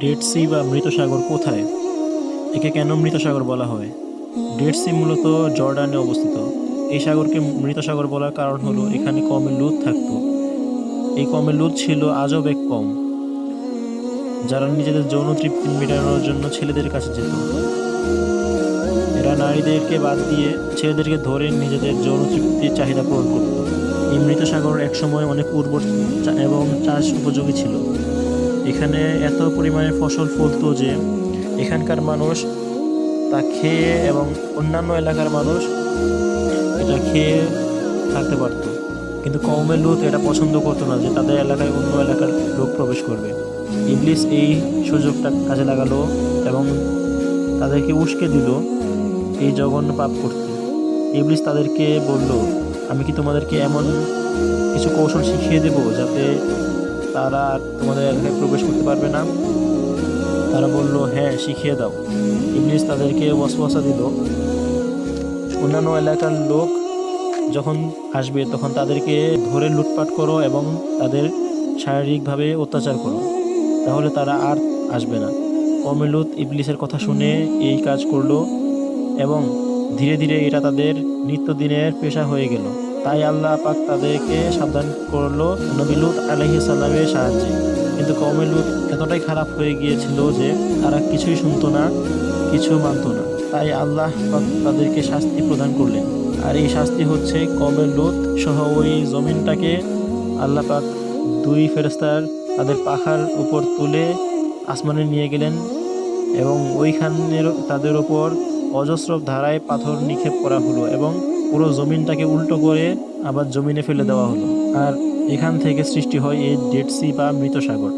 Dead C বা মৃত সাগর কোথায়? একে কেন মৃত সাগর বলা হয়? ডেড সি মূলত জর্ডানে অবস্থিত। এই সাগরকে মৃত সাগর বলার কারণ হলো এখানে কমে লুত থাকত। এই কমে লুত ছিল আজব এক কম, যারা নিজেদের যৌন তৃপ্তি মেটানোর জন্য ছেলেদের কাছে যেত। এরা নারীদেরকে বাদ দিয়ে ছেলেদেরকে ধরে নিজেদের যৌন তৃপ্তির চাহিদা পূরণ করত। এই মৃত সাগর একসময় অনেক উর্বর এবং চাষ উপযোগী ছিল। এখানে এত পরিমাণে ফসল ফলতো যে এখানকার মানুষ তা খেয়ে এবং অন্যান্য এলাকার মানুষ এটা খেয়ে থাকতে পারতো। কিন্তু কমের লোক এটা পছন্দ করতো না যে তাদের এলাকায় অন্য এলাকার লোক প্রবেশ করবে। ইংলিশ এই সুযোগটা কাজে লাগালো এবং তাদেরকে উস্কে দিল এই জঘন্য পাপ করতে। ইবলিস তাদেরকে বলল, আমি কি তোমাদেরকে এমন কিছু কৌশল শিখিয়ে দেব যাতে তারা আর তোমাদের এলাকায় প্রবেশ করতে পারবে না। তারা বলল হ্যাঁ শিখিয়ে দাও। ইংলিশ তাদেরকে ওয়াসওয়াসা দিল। অন্যান্য এলাকার লোক যখন আসবে, তখন তাদেরকে ধরে লুটপাট করো এবং তাদের শারীরিকভাবে অত্যাচার করো। তাহলে তারা আর আসবে না। কমেলুত ইবলিসের কথা শুনে এই কাজ করল এবং ধীরে ধীরে এটা তাদের নিত্যদিনের পেশা হয়ে গেল। তাই আল্লাহ পাক তাদেরকে সাবধান করল নবিলুত আলহি সাল্লামের সাহায্যে। কিন্তু কমেলুত এতটাই খারাপ হয়ে গিয়েছিল যে তারা কিছুই শুনতো না, কিছু মানতো না। তাই আল্লাহ পাক তাদেরকে শাস্তি প্রদান করলেন। আর এই শাস্তি হচ্ছে কমের লুত সহ ওই জমিনটাকে আল্লাহ পাক দুই ফেরেস্তার তাদের পাখার উপর তুলে আসমানে নিয়ে গেলেন এবং ওইখানের তাদের ওপর অজস্র ধারায় পাথর নিক্ষেপ করা হলো এবং পুরো জমিনটাকে উল্টো করে আবার জমিনে ফেলে দেওয়া হলো। আর এখান থেকে সৃষ্টি হয় এই ডেড সি বা মৃত সাগর